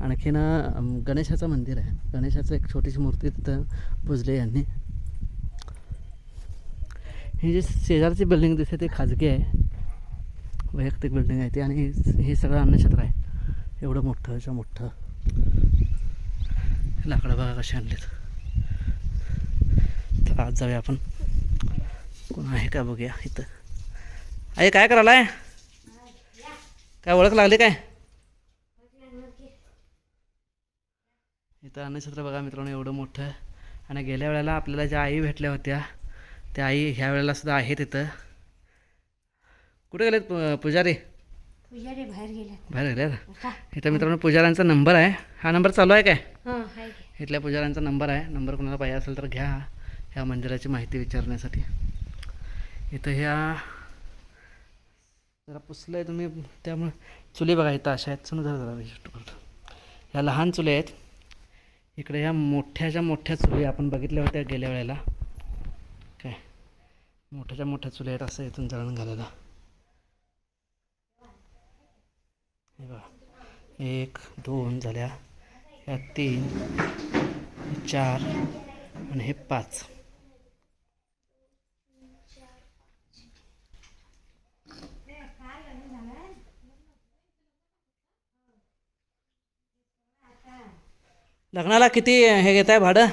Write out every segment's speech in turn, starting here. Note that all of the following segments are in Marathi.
आणखीन गणेशाचं मंदिर आहे. गणेशाचं एक छोटीशी मूर्ती तिथं पुजले यांनी. ही जी शेजारची बिल्डिंग दिसते ती खाजगी आहे. वैयक्तिक बिल्डिंग आहे ती आणि हे- सगळं अन्नक्षेत्र आहे. एवढं मोठं असं मोठं. लाकडं बघा कशी आणलीत? आज जाऊया आपण. कोण आहे का बघूया इथं. आई काय करायलाय? काय ओळख लागली काय? इथं अन्नछत्र बघा मित्रांनो एवढं मोठं आहे. आणि गेल्या वेळेला आपल्याला ज्या आई भेटल्या होत्या त्या आई ह्या वेळेला सुद्धा आहेत इथं. कुठे गेलेत पुजारी? पुजारी बाहेर गेल्यात बाहेर गेले का इथं मित्रांनो पुजाऱ्यांचा नंबर आहे. हा नंबर चालू आहे काय? हां. इथल्या पुजाऱ्यांचा नंबर आहे. नंबर कोणाला पाहिजे असेल तर घ्या. ह्या मंदिराची माहिती विचारण्यासाठी. इथं ह्या जरा पुसलं आहे तुम्ही त्यामुळे चुली बघा इथं अशा आहेत. चुन जरा जरा विशिष्ट करतो ह्या लहान चुले आहेत. इकडे ह्या मोठ्याच्या मोठ्या चुली आपण बघितल्या होत्या गेल्या वेळेला. काय? मोठ्याच्या मोठ्या चुले आहेत असं इथून जळण घालायला हे बघा. एक दोन झाल्या. ह्या तीन चार आणि हे पाच. लग्नाला किती हे घेत आहे भाडं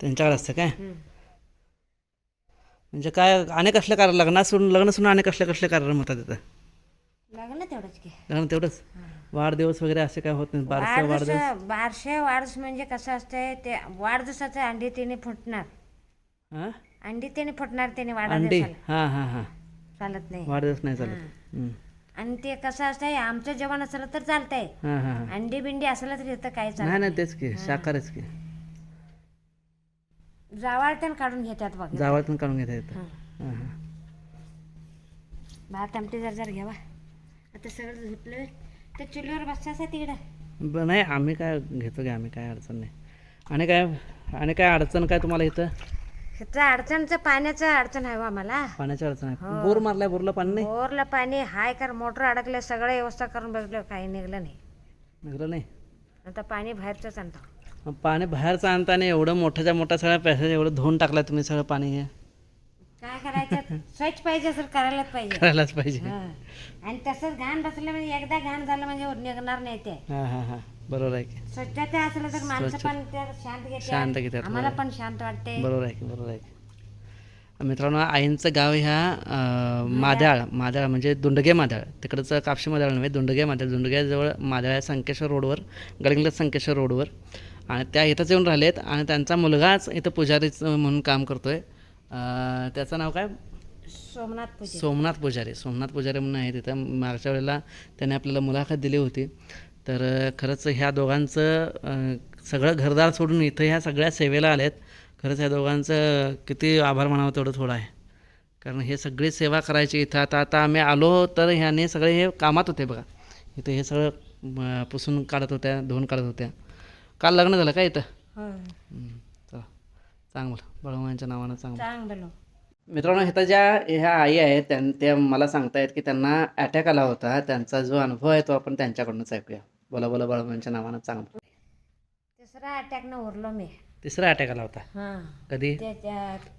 त्यांच्याकडे असते काय. म्हणजे काय आणि कसले कार लग्नात सोडून लग्न सोडून आणि कसले कसले कार्यक्रम होतात तिथं? लागलं तेवढंच की. लग्न तेवढंच? वाढदिवस वगैरे असे काय होत नाही? बारसं वाढदिवस वाढदिवस? बारशे वाढदिवस म्हणजे कसं असतंय ते वाढदिवसाचं अंडी त्याने फुटणार. हां? अंडी त्याने फुटणार त्याने अंडी? वाढदिवसाला हां हां हां. चालत नाही. वाढदिवस नाही चालत. आणि ते कसं असतंय आमचं जेवण असलं तर चालतंय. हां हां हां. अंडी बिंडी असलं तर इथं काय नाही चालत नाही. तेच की शाकाहारीच की. जावाळ पण काढून घेतात बघ. जावळातून काढून घेता येतं हं. हां हां. भात आमटी जर जर घ्यावा आता सगळं झुटलं तर चुलीवर बसायचं तिकडं. नाही आम्ही काय घेतो की आम्ही काय अडचण नाही. आणि काय आणि काय अडचण काय तुम्हाला इथं? ह्याचं अडचणचं पाण्याचं अडचण आहे बा मला पाण्याची अडचण आहे. बोर मारलाय बोरला पाणी नाही? बोरला पाणी हाय कर मोटर अडकले सगळं व्यवस्था करून बसलो काही निघलं नाही. निघलं नाही? आता पाणी बाहेरचंच आणतो. मग पाणी बाहेरचं आणताना एवढं मोठ्याच्या मोठा सगळ्या पैसा एवढं धुवून टाकलाय तुम्ही सगळं पाणी हे? काय करायचं? स्वच्छ पाहिजे सर करायलाच पाहिजे. करायलाच पाहिजे. हं. आणि तसंच घाण बसलं म्हणजे एकदा घाण झालं म्हणजे निघणार नाही ते. हां हां हां. बरोबर आहे की. स्वच्छता असलं तर माणसं पण ते शांत शांत घेते घेतात, आम्हाला पण शांत वाटते. बरोबर आहे की बरोबर आहे की. मित्रांनो आईंचं गाव ह्या अं, माद्याळ माद्याळ म्हणजे दुंडगे माद्याळ तिकडचं कापशी माद्याळ नव्हे दुंडगे माद्याळ दुंडग्याजवळ माद्याळ आहे संकेश्वर रोडवर गडिंगलज संकेश्वर रोडवर. आणि त्या इथंच येऊन राहिलेत आणि त्यांचा मुलगाच इथं पुजारीचं म्हणून काम करतो आहे त्याचं नाव काय? सोमनाथ पूजे सोमनाथ पुजारी. सोमनाथ पुजारी म्हणून आहे तिथं. मागच्या वेळेला त्याने आपल्याला मुलाखत दिली होती. तर खरंच ह्या दोघांचं सगळं घरदार सोडून इथं ह्या सगळ्या सेवेला आलेत. खरंच ह्या दोघांचं किती आभार मानावं तेवढं थोडं आहे. कारण हे सगळी सेवा करायची इथं. आता आता आम्ही आलो तर ह्याने सगळे हे कामात होते बघा. इथं हे सगळं पुसून काढत होत्या धुवून काढत होत्या. काल लग्न झालं का इथं? चला. चांगलं. बळवंच्या नावानं चांगलं. चांगलं. मित्रांनो इथं ज्या ह्या आई आहेत त्यां त्या मला सांगतायत की त्यांना अटॅक आला होता. त्यांचा जो अनुभव आहे तो आपण त्यांच्याकडूनच ऐकूया. बोला बोला बाळमांच्या नावानं चांगलं तिसरा अटॅकनं उरलो मी. तिसरा अटॅक आला होता? हां. कधी?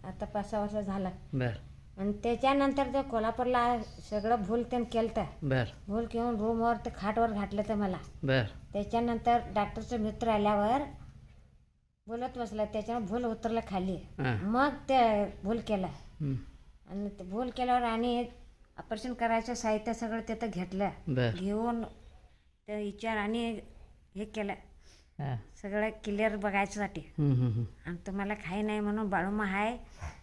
आता पाच सहा वर्ष झालं. बर. आणि त्याच्यानंतर ते कोल्हापूरला सगळं भूल त्यानं केलं बर. भूल घेऊन रूमवर ते खाटवर घातलं तर मला. बर. त्याच्यानंतर डॉक्टरचं मित्र आल्यावर बोलत बसला. त्याच्यानं भूल उतरलं खाली. हां. मग ते भूल केलं. आणि ते भूल केल्यावर आणि ऑपरेशन करायचं साहित्य सगळं तिथं घेतलं. घेऊन ते विचार आणि हे केलं. सगळं क्लिअर बघायच्यासाठी. आणि तुम्हाला काही नाही म्हणून बाळूमा आहे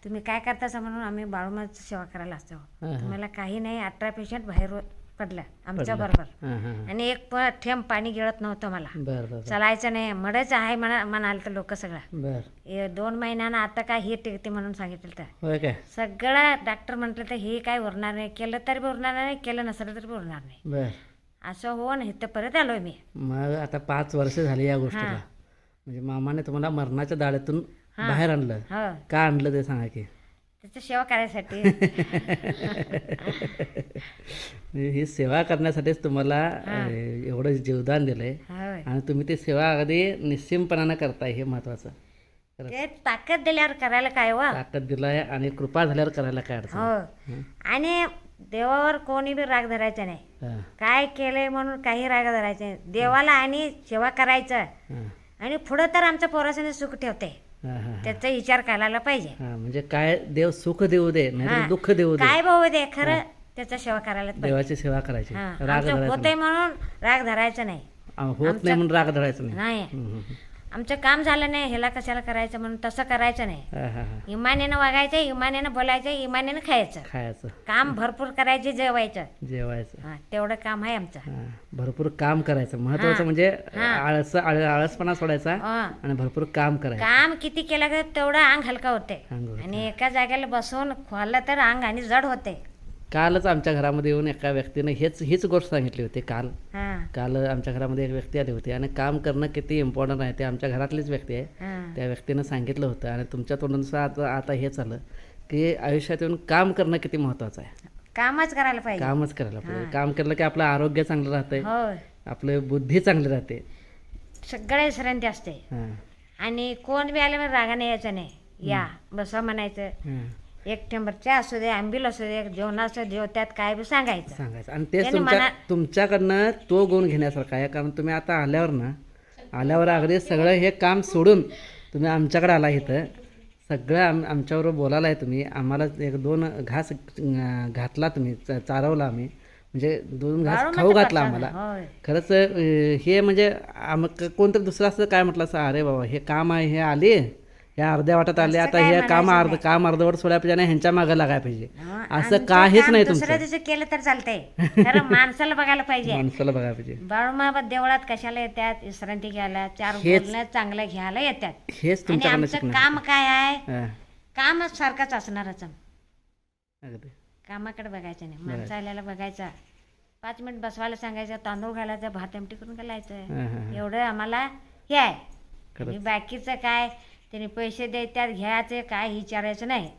तुम्ही काय करतासा म्हणून आम्ही बाळूमाची सेवा करायला असतो. तुम्हाला काही नाही अठरा पेशंट बाहेर पडलं आमच्या बरोबर हां हां हां. आणि एक प थेंब पाणी गिळत नव्हतं मला. चालायचं नाही मडच आहे म्हणा म्हणाल तर लोक सगळं. बरं. हे दोन महिन्यानं आता काय हे टिकते म्हणून सांगितलं तर. सगळं डॉक्टर म्हटलं तर हे काय उरणार नाही केलं तरी उरणार नाही केलं नसलं तरी उरणार नाही. बरं. असं होऊन इथं परत आलोय मी. मग आता पाच वर्ष झाली या गोष्टीला. हां. म्हणजे मामाने तुम्हाला मरणाच्या दाड्यातून बाहेर आणलं. हो. का आणलं ते सांगा की? त्याची सेवा करायसाठी. ही सेवा करण्यासाठीच तुम्हाला एवढं जीवदान दिलंय. आणि तुम्ही ती सेवा अगदी निश्चिमपणानं करताय हे महत्वाचं. ते ताकद दिल्यावर करायला काय वा ताकद दिलाय आणि कृपा झाल्यावर करायला काय हो. आणि देवावर कोणी बी राग धरायचा नाही. हां, काय केलंय म्हणून काही राग धरायचा नाही. देवाला आणि सेवा करायचं. हां, आणि पुढं तर आमच्या पोरासाने सुख ठेवते. हां, हां, त्याचा विचार करायला पाहिजे. हां. म्हणजे काय देव सुख देऊ दे नाही हां. दुःख देऊ दे. काय भाऊ दे खरं त्याचा सेवा करायला पाहिजे. देवाची सेवा करायची. हा. राग आमचं धरायचा होतंय म्हणून राग धरायचा नाही. होत नाही म्हणून राग धरायचा नाही. नाही. हम्म, हम्म, हम्म. आमचं काम झालं नाही ह्याला कशाला करायचं म्हणून तसं करायचं नाही. हां, हां, हां. इमानेनं वागायचं इमानेनं बोलायचं इमानेनं खायचं. खायचं. काम भरपूर करायचे जेवायचं. जेवायचं. हा तेवढं काम आहे आमचं. हां, भरपूर काम करायचं. महत्वाचं म्हणजे आळस आळ- आळसपणा सोडायचा हा. आणि भरपूर काम करायचं. काम किती केलं का तेवढं अंग हलका होते अंग होतं. आणि एका जागेला बसून खोललं तर अंग आणि जड होते कालच आमच्या घरामध्ये येऊन एका व्यक्तीने हेच हीच गोष्ट सांगितली होती काल. काल आमच्या घरामध्ये एक व्यक्ती आली होती आणि काम करणं किती इम्पॉर्टंट आहे ते आमच्या घरातलीच व्यक्ती आहे. त्या व्यक्तीनं सांगितलं होतं आणि तुमच्या तोंडून आता आता हेच आलं की आयुष्यात येऊन काम करणं किती महत्त्वाचं आहे. कामच करायला पाहिजे. कामच करायला पाहिजे. काम केलं की आपलं आरोग्य चांगलं राहतंय. आपलं बुद्धी चांगली राहते. सगळे विश्रांती असते. आणि कोण बी आले रागाने यायचं नाही. या. बसा म्हणायचं. एक टेंबर चहा असू दे आंबील असू दे जेवणाचं जेव त्यात काय बी सांगायचं. सांगायचं. आणि तेच त्याने तुमच्या मना- तुमच्याकडनं तो गुण घेण्यासारखा आहे. कारण तुम्ही आता आल्यावर ना आल्यावर अगदी सगळं हे काम सोडून तुम्ही आमच्याकडे आला इथं. सगळं आम आमच्याबरोबर बोलायला आहे तुम्ही. आम्हाला एक दोन घास अं, घातला तुम्ही च- चारवला आम्ही. म्हणजे दोन घास खाऊ घातला प्रसाद, आम्हाला. होय. खरंच अं, हे म्हणजे आम क- कोणतरी दुसरं असं काय म्हटलं असं अरे बाबा हे काम आहे हे आले. या अर्ध्या वाटात आले आता हे काम अर्ध काम अर्धवट सोडायला पाहिजे आणि ह्यांच्या मागे लागायला पाहिजे. असं काहीच काम नाही दुसऱ्या तुमचं. दिवशी केलं तर चालतंय. माणसाला बघायला पाहिजे. माणसाला बघायला पाहिजे. बाळूमा देवळात कशाला येतात? विश्रांती घ्यायला चार बोलणं चांगलं घ्यायला येतात. हेच आणि तुमच्याकडनं आमचं शिकणार काम काय आहे? कामच सारखंच असणारच. कामाकडे बघायचं नाही. माणसं आल्याला बघायचा. पाच मिनिट बसवायला सांगायचं तांदूळ घालायचं भात आमटी करून घालायचं. एवढं आम्हाला हे आहे. बाकीचं काय? त्याने पैसे देतात घ्यायचे काय विचारायचं नाही.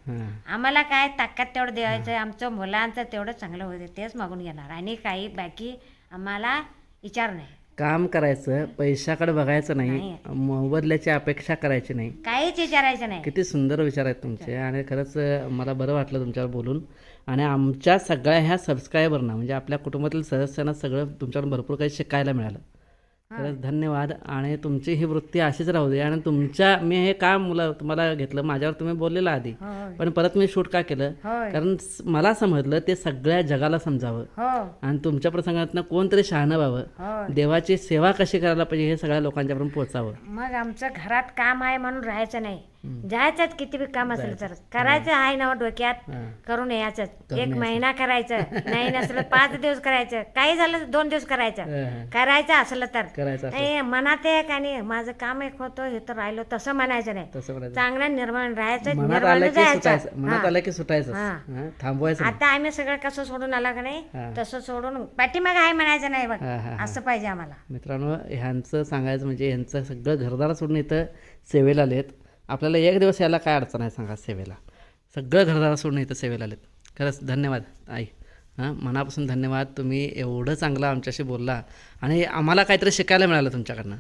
आम्हाला काय ताकद तेवढं द्यायचं आमचं मुलांचं तेवढं चांगलं होते तेच मागून घेणार. आणि काही बाकी आम्हाला विचार नाही. काम करायचं पैशाकडे बघायचं नाही. मोबदल्याची अपेक्षा करायची नाही. काहीच विचारायचं नाही. किती सुंदर विचार आहेत तुमचे. आणि खरंच मला बरं वाटलं तुमच्यावर बोलून. आणि आमच्या सगळ्या ह्या सबस्क्रायबरना म्हणजे आपल्या कुटुंबातील सदस्यांना सगळं तुमच्याकडून भरपूर काही शिकायला मिळालं. खरंच धन्यवाद. आणि तुमची ही वृत्ती अशीच राहू दे. आणि तुमच्या मी हे काम मुला तुम्हाला घेतलं माझ्यावर तुम्ही बोललेला आधी. पण परत मी शूट का केलं? कारण मला समजलं ते सगळ्या जगाला समजावं. हो. आणि तुमच्या प्रसंगातनं कोणतरी शहाणं व्हावं. देवाची सेवा कशी करायला पाहिजे हे सगळ्या लोकांच्यापर्यंत पोहोचावं मग आमचं घरात काम आहे म्हणून राहायचं नाही. जायचंच किती बी काम असेल तर. करायचं आहे ना डोक्यात हां. करून यायचंच. एक महिना करायचं नाही नसलं पाच दिवस करायचं. काही झालं दोन दिवस करायचं. करायचं असलं तर. मनात एक आणि माझं काम एक होतं हे तर राहिलो तसं म्हणायचं नाही. चांगलं निर्माण राहायचं निर्माण जायचं थांबवायचं. आता आम्ही सगळं कसं सोडून आला का नाही. तसं सोडून पाठीमाग आहे म्हणायचं नाही बघ. असं पाहिजे आम्हाला. मित्रांनो ह्यांचं सांगायचं म्हणजे ह्यांचं सगळं घरदार सोडून इथं सेवेला आलेत. आपल्याला एक दिवस यायला काय अडचण आहे सांगा सेवेला. सगळं घरदार सोडून इथं सेवेला आलेत. खरंच धन्यवाद आई. हां मनापासून धन्यवाद. तुम्ही एवढं चांगलं आमच्याशी बोलला आणि आम्हाला काहीतरी शिकायला मिळालं तुमच्याकडनं.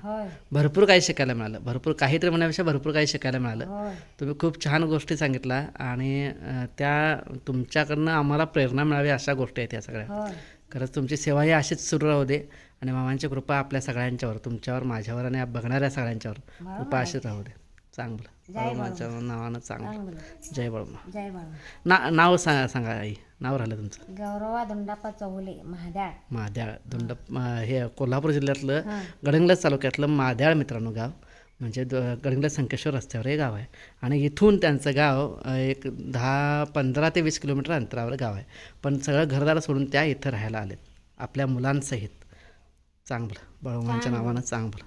भरपूर काही शिकायला मिळालं. भरपूर काहीतरी म्हणण्यापेक्षा भरपूर काही शिकायला मिळालं. तुम्ही खूप छान गोष्टी सांगितल्या आणि त्या तुमच्याकडनं आम्हाला प्रेरणा मिळावी अशा गोष्टी आहेत या सगळ्या. खरंच तुमची सेवा ही अशीच सुरू राहू दे आणि मामांची कृपा आपल्या सगळ्यांच्यावर तुमच्यावर माझ्यावर आणि बघणाऱ्या सगळ्यांच्यावर कृपा अशीच राहू दे. चांगलं. जय बळमाच्या नावानं चांगलं. जय बळमा. जय ना नाव सांगा सांगा आई. नाव राहिलं तुमचं. गौरवा दोंडाप्पा चौले महाद्याळ. माद्याळ दोंड म- हे कोल्हापूर जिल्ह्यातलं गडंगलज तालुक्यातलं माद्याळ मित्रांनो गाव. म्हणजे द गडंगलज संकेश्वर रस्त्यावर हे गाव आहे. आणि इथून त्यांचं गाव एक दहा पंधरा ते वीस किलोमीटर अंतरावर गाव आहे. पण सगळं घरदार सोडून त्या इथं राहायला आलेत. आपल्या मुलांसहित. चांगलं. बळवमांच्या नावानं चांगलं.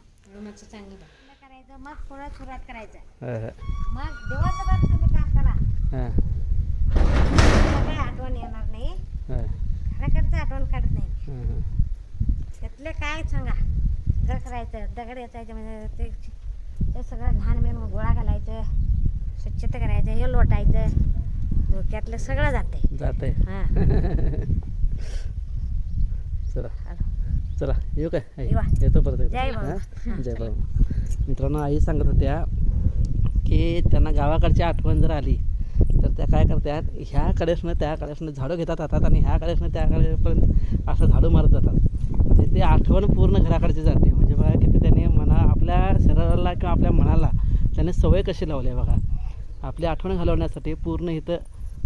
मग पुढं सुरुवात करायचं. मग देवाचं तुम्ही काम करा. आठवण येणार नाही. घराकडचं आठवण काढत नाही. त्यातले काय सांगा? घर करायचं दगड याचायचं म्हणजे ते ते सगळं घाण मेन गोळा घालायचं स्वच्छता करायचं हे लोटायचं डोक्यातलं सगळं जाते जातंय. हां. चला. चला येऊ काय. येतो परत. जय बाबा. जय बाबा. मित्रांनो आई सांगत होत्या की त्यांना गावाकडची आठवण जर आली तर त्या काय करतात ह्या कडेसनं त्या कडेसनं झाडं घेतात हातात आणि ह्या कडेसनं त्या कडेपर्यंत असं झाडू मारत जातात. म्हणजे ते आठवण पूर्ण घराकडची जाते. म्हणजे बघा किती त्यांनी मना आपल्या शरीराला किंवा आपल्या मनाला त्याने सवय कशी लावली आहे बघा. आपली आठवण घालवण्यासाठी पूर्ण इथं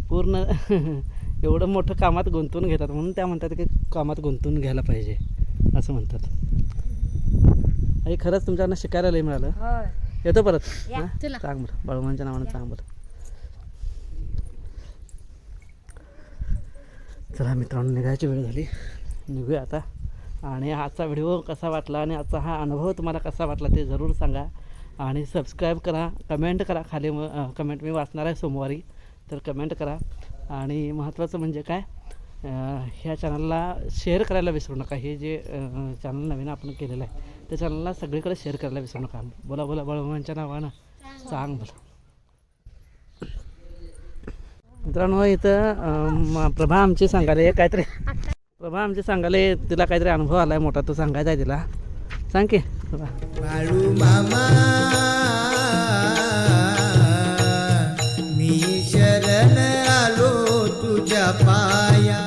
पूर्ण एवढं मोठं कामात गुंतवून घेतात. म्हणून त्या म्हणतात की कामात गुंतवून घ्यायला पाहिजे असं म्हणतात. आई खरंच तुमच्याकडनं शिकायला लई मिळालं. येतो परत. या, हां? चला. सांग बरं. बाळूमांच्या नावानं सांग बरं. चला मित्रांनो निघायची वेळ झाली. निघूया आता. आणि आजचा व्हिडिओ कसा वाटला आणि आजचा हा अनुभव तुम्हाला कसा वाटला ते जरूर सांगा. आणि सबस्क्राईब करा कमेंट करा खाली कमेंट मी वाचणार आहे सोमवारी. तर कमेंट करा. आणि महत्त्वाचं म्हणजे काय? ह्या चॅनलला शेअर करायला विसरू नका. हे जे चॅनल नवीन आपण केलेलं आहे त्या चॅनलला सगळीकडे शेअर करायला विसरू नका. बोला बोला बळवंच्या नावानं सांग बोला. मित्रांनो इथं प्रभा आमची सांगायला काहीतरी. प्रभा आमची सांगायला तिला काहीतरी अनुभव आला आहे मोठा तो सांगायचा आहे तिला. सांग की प्रभा. मी शरण आलो तुझ्या पाया.